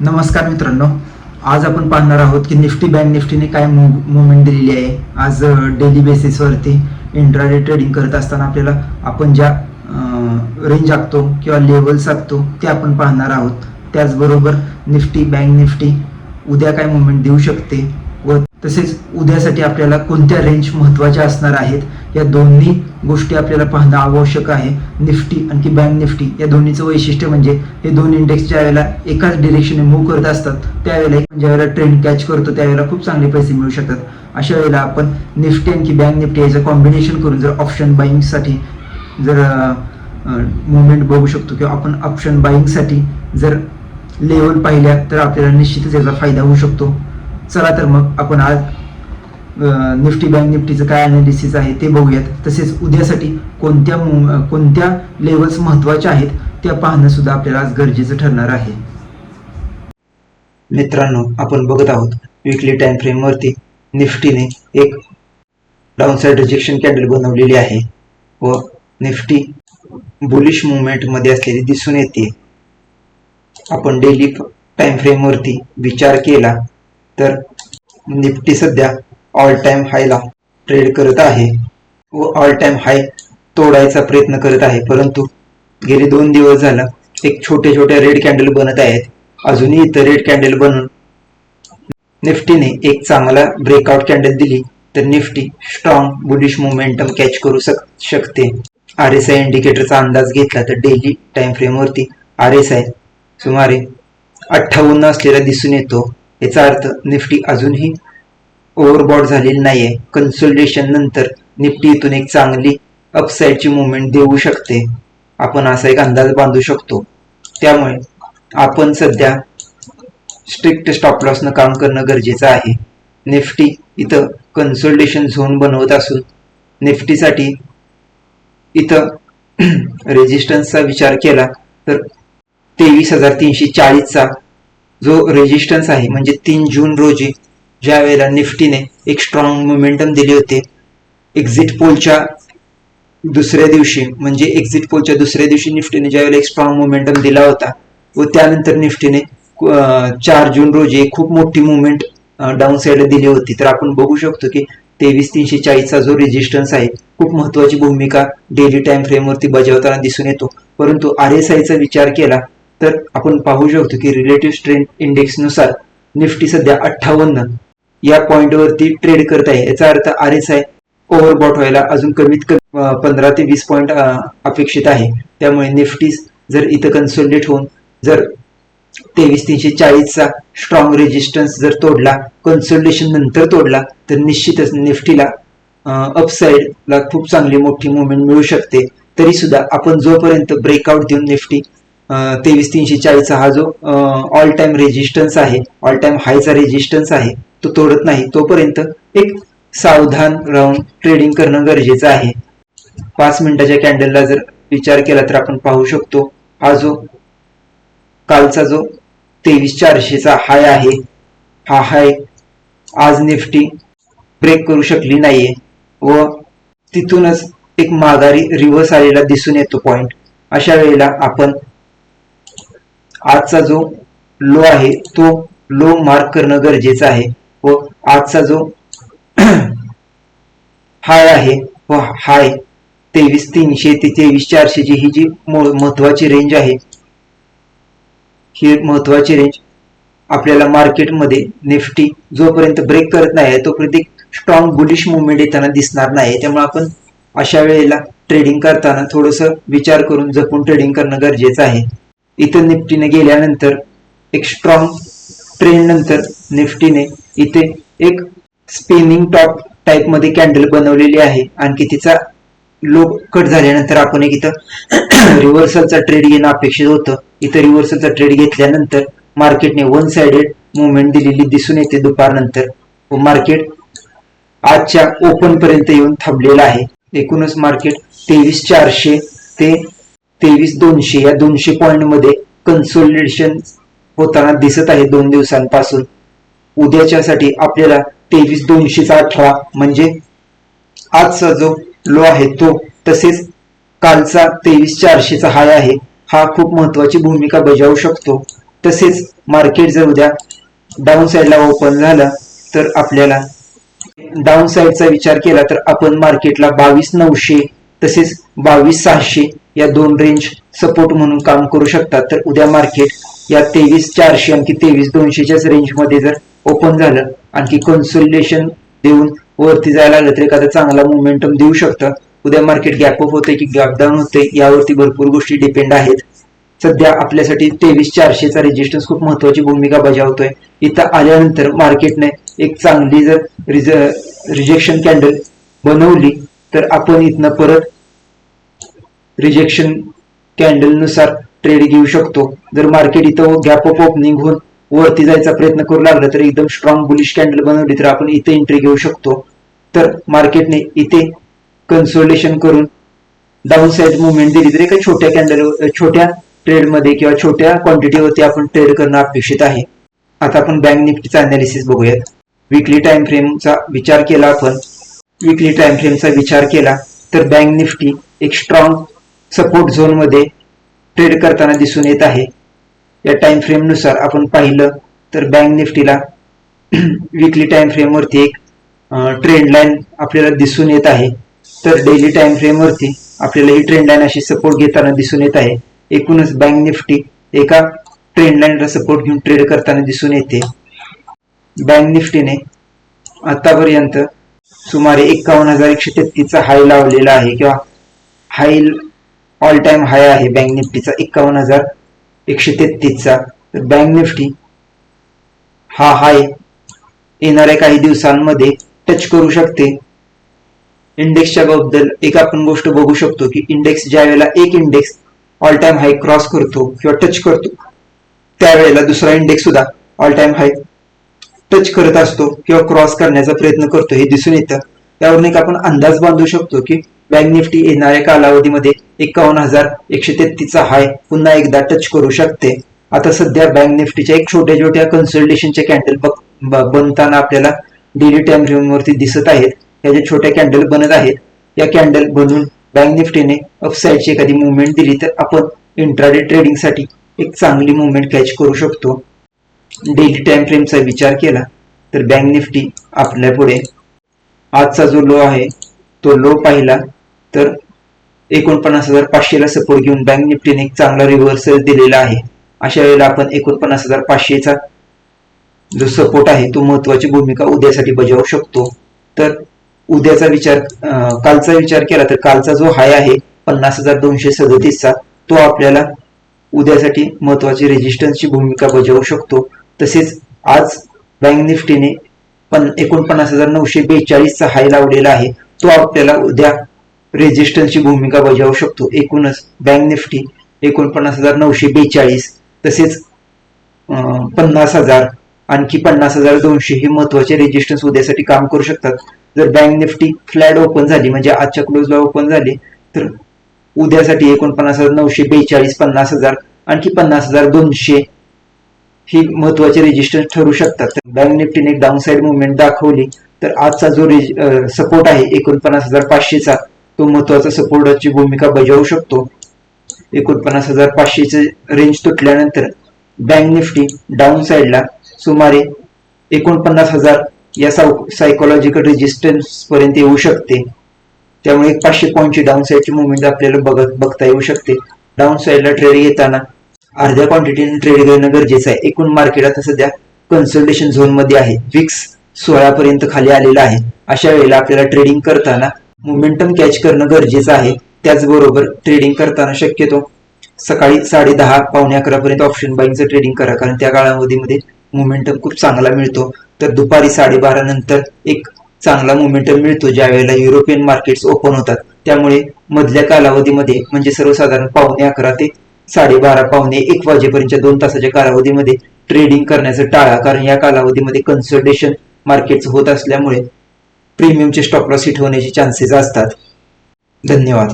नमस्कार मित्रांनो. आज आपण पाहणार आहोत की निफ्टी बँक निफ्टीने काय मुवमेंट दिलेली आहे. आज डेली बेसिसवरती इंट्राडे ट्रेडिंग करत असताना आपल्याला आपण ज्या रेंज आखतो किंवा लेवल्स आखतो ते आपण पाहणार आहोत. त्याचबरोबर निफ्टी बँक निफ्टी उद्या काय मुवमेंट देऊ शकते? तसेच उद्यासाठी आपल्याला कोणत्या रेंज महत्त्वाच्या असणार आहेत? या दोन्ही गोष्टी आपल्याला पाहणं आवश्यक आहे. निफ्टी आणखी बँक निफ्टी या दोन्हीचं वैशिष्ट्य म्हणजे हे दोन इंडेक्स ज्या वेळेला एकाच डिरेक्शनने मूव्ह करत असतात त्यावेळेला ज्या वेळेला ट्रेंड कॅच करतो त्यावेळेला खूप चांगले पैसे मिळू शकतात. अशा वेळेला आपण निफ्टी आणखी बँक निफ्टी याचं कॉम्बिनेशन करून जर ऑप्शन बाईंगसाठी जर मुवमेंट बघू शकतो किंवा आपण ऑप्शन बाईंगसाठी जर लेवल पाहिल्या तर आपल्याला निश्चितच याचा फायदा होऊ शकतो. चला तर मग आपण आज निफ्टी बँक निफ्टीचं काय अनालिसिस आहे ते बघूयात. तसेच उद्यासाठी कोणत्या कोणत्या लेवल्स महत्त्वाच्या आहेत त्या पाहणं सुद्धा आपल्याला आज गरजेचं ठरणार आहे. मित्रांनो आपण बघत आहोत विकली टाइम फ्रेम वरती निफ्टीने एक डाऊन साईड रिजेक्शन कॅन्डल बनवलेली आहे व निफ्टी बुलिश मुवमेंटमध्ये असलेली दिसून येते. आपण डेली टाइम फ्रेम वरती विचार केला तर निफ्टी सध्या ऑल टाइम हायला ट्रेड करत आहे. व ऑल टाइम हाय तोडायचा प्रयत्न करत आहे. परंतु गेले दोन दिवस झाला एक छोटे छोटे रेड कॅन्डल बनत आहेत. अजूनही इथं रेड कॅन्डल बनून निफ्टीने एक चांगला ब्रेकआउट कॅन्डल दिली तर Nifty strong bullish momentum catch करू शक शकते. आर एस आय इंडिकेटरचा अंदाज घेतला तर डेली टाइम फ्रेमवरती आर एस आय सुमारे अठ्ठावन्न असलेला दिसून येतो. याचा अर्थ निफ्टी अजूनही ओव्हरबॉड झालेली नाहीये. कन्सोलिडेशन नंतर निफ्टी इथून एक चांगली अपसाईडची मुवमेंट देऊ शकते. आपण असा एक अंदाज बांधू शकतो. त्यामुळे आपण सध्या स्ट्रिक्ट स्टॉप लॉसनं काम करणं गरजेचं आहे. निफ्टी इथं कन्सोलिडेशन झोन बनवत असून निफ्टीसाठी इथं रेजिस्टन्सचा विचार केला तर तेवीस हजार तीनशे चाळीसचा जो रेजिस्टन्स आहे म्हणजे तीन जून रोजी ज्या वेळेला निफ्टीने एक स्ट्रॉंग मोमेंटम दिली होती एक्झिट पोलच्या दुसऱ्या दिवशी म्हणजे एक्झिट पोलच्या दुसऱ्या दिवशी निफ्टीने ज्या वेळेला एक स्ट्रॉंग मोमेंटम दिला होता व त्यानंतर निफ्टीने चार जून रोजी एक खूप मोठी मुवमेंट डाऊन साईडला दिली होती. तर आपण बघू शकतो की तेवीस तीनशे चाळीसचा जो रेजिस्टन्स आहे खूप महत्वाची भूमिका डेली टाइम फ्रेमवरती बजावताना दिसून येतो. परंतु आर एस आयचा विचार केला तर आपण पाहू शकतो की रिलेटिव्ह स्ट्रेंथ इंडेक्सनुसार निफ्टी सध्या अठ्ठावन्न या पॉइंटवरती ट्रेड करत आहे. याचा अर्थ आर एस आय ओव्हरबॉट व्हायला अजून कमीत कमी पंधरा ते वीस पॉईंट अपेक्षित आहे. त्यामुळे निफ्टी जर इथं कन्सोलिडेट होऊन जर तेवीस तीनशे चाळीसचा स्ट्रॉंग रेजिस्टन्स जर तोडला कन्सोलिडेशन नंतर तोडला तर निश्चितच निफ्टीला अपसाईडला खूप चांगली मोठी मुवमेंट मिळू शकते. तरी सुद्धा आपण जोपर्यंत ब्रेकआउट देऊन निफ्टी तेवीस तीनशे चाळीसचा हा जो ऑल टाइम रेजिस्टन्स आहे ऑल टाइम हायचा रेजिस्टन्स आहे तो तोडत नाही. तोपर्यंत एक सावधान राहून ट्रेडिंग करणं गरजेचं आहे. पाच मिनिटाच्या कॅन्डलला जर विचार केला तर आपण पाहू शकतो हा जो कालचा जो तेवीस चारशेचा हाय आहे हा हाय आज निफ्टी ब्रेक करू शकली नाहीये व तिथूनच एक माघारी रिव्हर्स आलेला दिसून येतो पॉइंट अशा वेळेला आपण आजचा जो लो आहे तो लो मार्क करणं गरजेचं आहे व आजचा जो हाय आहे व हाय तेवीस तीनशे ते तेवीस चारशेची ही जी महत्वाची रेंज आहे ही महत्वाची रेंज आपल्याला मार्केटमध्ये निफ्टी जोपर्यंत ब्रेक करत नाही तोपर्यंत एक स्ट्रॉंग बुलिश मुवमेंट येताना दिसणार नाही त्यामुळे आपण अशा वेळेला ट्रेडिंग करताना थोडस विचार करून जपून ट्रेडिंग करणं गरजेचं आहे. इथं निफ्टीने गेल्यानंतर एक स्ट्रॉंग ट्रेंड नंतर निफ्टीने इथे एक स्पिनिंग टॉप टाइपमध्ये कॅन्डल बनवलेली आहे. आणखी तिचा लो कट झाल्यानंतर आपण एक इथं रिव्हर्सलचा ट्रेड घेणं अपेक्षित होतं. इथं रिव्हर्सलचा ट्रेड घेतल्यानंतर मार्केटने वन साइडेड मुवमेंट दिलेली दिसून येते दुपारनंतर. व मार्केट आजच्या ओपन पर्यंत येऊन थांबलेलं आहे. एकूणच मार्केट तेवीस चारशे ते तेवीस दोनशे या दोनशे पॉईंटमध्ये कन्सोलिडेशन होताना दिसत आहे दोन दिवसांपासून. उद्याच्यासाठी आपल्याला तेवीस दोनशेचा अठरा म्हणजे आजचा जो लो आहे तो तसेच कालचा तेवीस चारशेचा हाय आहे हा खूप महत्वाची भूमिका बजावू शकतो. तसेच मार्केट जर उद्या डाऊन साईडला ओपन झालं तर आपल्याला डाऊन साईडचा विचार केला तर आपण मार्केटला बावीस नऊशे तसेच बावीस सहाशे या दोन रेंज सपोर्ट म्हणून काम करू शकतात. तर उद्या मार्केट या तेवीस चारशे आणखी तेवीस दोनशेच्याच रेंजमध्ये जर ओपन झालं आणखी कन्सोलिडेशन देऊन वरती जायला लागलं तर एखादा चांगला मोमेंटम देऊ शकतं. उद्या मार्केट गॅप अप होते की गॅप डाऊन होते यावरती भरपूर गोष्टी डिपेंड आहेत. सध्या आपल्यासाठी तेवीस चारशेचा रेजिस्टन्स खूप महत्वाची भूमिका बजावतोय. इथं आल्यानंतर मार्केटने एक चांगली जर रिज रिजेक्शन कॅन्डल बनवली तर आपण इथनं परत रिजेक्शन कॅन्डलनुसार ट्रेड घेऊ शकतो. जर मार्केट इथं गॅप ऑफ ओपनिंग होऊन वरती जायचा प्रयत्न करू लागला तर एकदम स्ट्रॉंग बुलिश कॅन्डल बनवली तर आपण इथे एंट्री घेऊ शकतो. तर मार्केटने इथे कन्सोलेशन करून डाऊन साईड मुवमेंट दिली तर एका छोट्या कॅन्डल छोट्या ट्रेडमध्ये किंवा छोट्या क्वांटिटीवरती आपण ट्रेड करणं अपेक्षित आहे. आता आपण बँक निफ्टीचा अनालिसिस बघूयात. विकली टाइम फ्रेमचा विचार केला आपण. विकली टाइम फ्रेमचा विचार केला तर बँक निफ्टी एक स्ट्रॉंग सपोर्ट झोनमध्ये ट्रेड करताना दिसून येत आहे. या टाइम फ्रेमनुसार आपण पाहिलं तर बँक निफ्टीला विकली टाइम फ्रेम वरती एक ट्रेंड लाईन आपल्याला दिसून येत आहे. तर डेली टाइम फ्रेम वरती आपल्याला ही ट्रेंड लाईन अशी सपोर्ट घेताना दिसून येत आहे. एकूणच बँक निफ्टी एका ट्रेंड लाईनला सपोर्ट घेऊन ट्रेड करताना दिसून येते. बँक निफ्टीने आतापर्यंत सुमारे एक्कावन्न हजार एकशे तेहतीसचा हाय लावलेला आहे किंवा हाय ऑल टाइम हाय आहे. बँक निफ्टीचा एक्कावन्न हजार एकशे तेहतीसचा. तर बँक निफ्टी हा हाय येणाऱ्या काही दिवसांमध्ये टच करू शकते. इंडेक्सच्या बद्दल एक आपण गोष्ट बघू शकतो की इंडेक्स ज्या वेळेला एक index all time high cross करतो किंवा टच करतो त्यावेळेला दुसरा इंडेक्स सुद्धा ऑल टाइम हाय टच करत असतो किंवा क्रॉस करण्याचा प्रयत्न करतो. हे दिसून येतं. त्यावरून एक आपण अंदाज बांधू शकतो की बँक निफ्टी येणाऱ्या कालावधीमध्ये एकावन्न हजार एकशे तेहतीसचा हाय. पुन्हा एकदा टच करू शकते. आता सध्या बँक निफ्टीच्या एक छोट्या छोट्या कन्सल्टेशनचे कॅन्डल बनताना आपल्याला डेली टाइम फ्रेम वरती दिसत आहेत. या ज्या छोट्या कॅन्डल बनत आहेत या कॅन्डल बनवून बँक निफ्टीने अपसाईडची एखादी मुवमेंट दिली तर आपण इंट्राडे ट्रेडिंगसाठी एक चांगली मुवमेंट कॅच करू शकतो. डेली टाइम फ्रेमचा विचार केला तर बँक निफ्टी आपल्या पुढे आजचा जो लो आहे तो लो पाहिला. तर एकोणपन्नास हजार पाचशेला सपोर्ट घेऊन बँक निफ्टीने एक चांगला रिव्हर्सल दिलेला आहे. अशा वेळेला आपण एकोणपन्नास हजार पाचशेचा जो सपोर्ट आहे तो महत्वाची भूमिका उद्यासाठी बजावू शकतो. तर उद्याचा विचार कालचा विचार केला तर कालचा जो हाय आहे पन्नास हजार दोनशे सदतीसचा तो आपल्याला उद्यासाठी महत्वाची रेजिस्टन्सची भूमिका बजावू शकतो. तसेच आज बँक निफ्टीने पण एकोणपन्नास हजार नऊशे बेचाळीसचा हाय लावलेला आहे. तो आपल्याला उद्या रेजिस्टन्सची भूमिका बजावू शकतो. एकूणच बँक निफ्टी एकोणपन्नास हजार नऊशे बेचाळीस तसेच पन्नास हजार आणखी पन्नास हजार दोनशे हे महत्त्वाचे रेजिस्टन्स उद्यासाठी काम करू शकतात. जर बँक निफ्टी फ्लॅट ओपन झाली म्हणजे आजच्या क्लोजला ओपन झाली तर उद्यासाठी एकोणपन्नास हजार नऊशे बेचाळीस पन्नास हजार आणखी पन्नास हजार दोनशे ही महत्त्वाचे रेजिस्टन्स ठरू शकतात. बँक निफ्टीने एक डाऊन साईड मुवमेंट दाखवली तर आजचा जो सपोर्ट आहे एकोणपन्नास हजार पाचशेचा तो महत्त्वाचा सपोर्टची भूमिका बजावू शकतो. एकोणपन्नास हजार पाचशेचे रेंज तुटल्यानंतर बँक निफ्टी डाऊन साईडला सुमारे एकोणपन्नास हजार या सायकोलॉजिकल रेजिस्टन्स पर्यंत येऊ शकते. त्यामुळे एक पाचशे पॉईंटची डाऊन साईडची मुवमेंट आपल्याला बघत बघता येऊ शकते. डाऊन साईडला ट्रेड घेताना अर्ध्या क्वांटिटीने ट्रेड करणं गरजेचं आहे. एकूण मार्केट आता सध्या कन्सल्टेशन झोनमध्ये आहे. विक्स सोळा पर्यंत खाली आलेला आहे. अशा वेळेला आपल्याला ट्रेडिंग करताना मोमेंटम कॅच करणं गरजेचं आहे. त्याचबरोबर ट्रेडिंग करताना शक्यतो सकाळी साडे दहा पावणे अकरा पर्यंत ऑप्शन बाईंगचं ट्रेडिंग करा. कारण त्या काळामध्ये मोमेंटम खूप चांगला मिळतो. तर दुपारी साडेबारा नंतर एक चांगला मोमेंटम मिळतो ज्या वेळेला युरोपियन मार्केट्स ओपन होतात. त्यामुळे मधल्या कालावधीमध्ये म्हणजे सर्वसाधारण पावणे अकरा ते साडेबारा पावणे एक वाजेपर्यंतच्या दोन तासाच्या कालावधीमध्ये ट्रेडिंग करण्याचं टाळा. कारण या कालावधीमध्ये कन्सल्टेशन मार्केट होत असल्यामुळे प्रीमियमचे स्टॉप लॉस हिट होण्याचे चान्सेस असतात. धन्यवाद.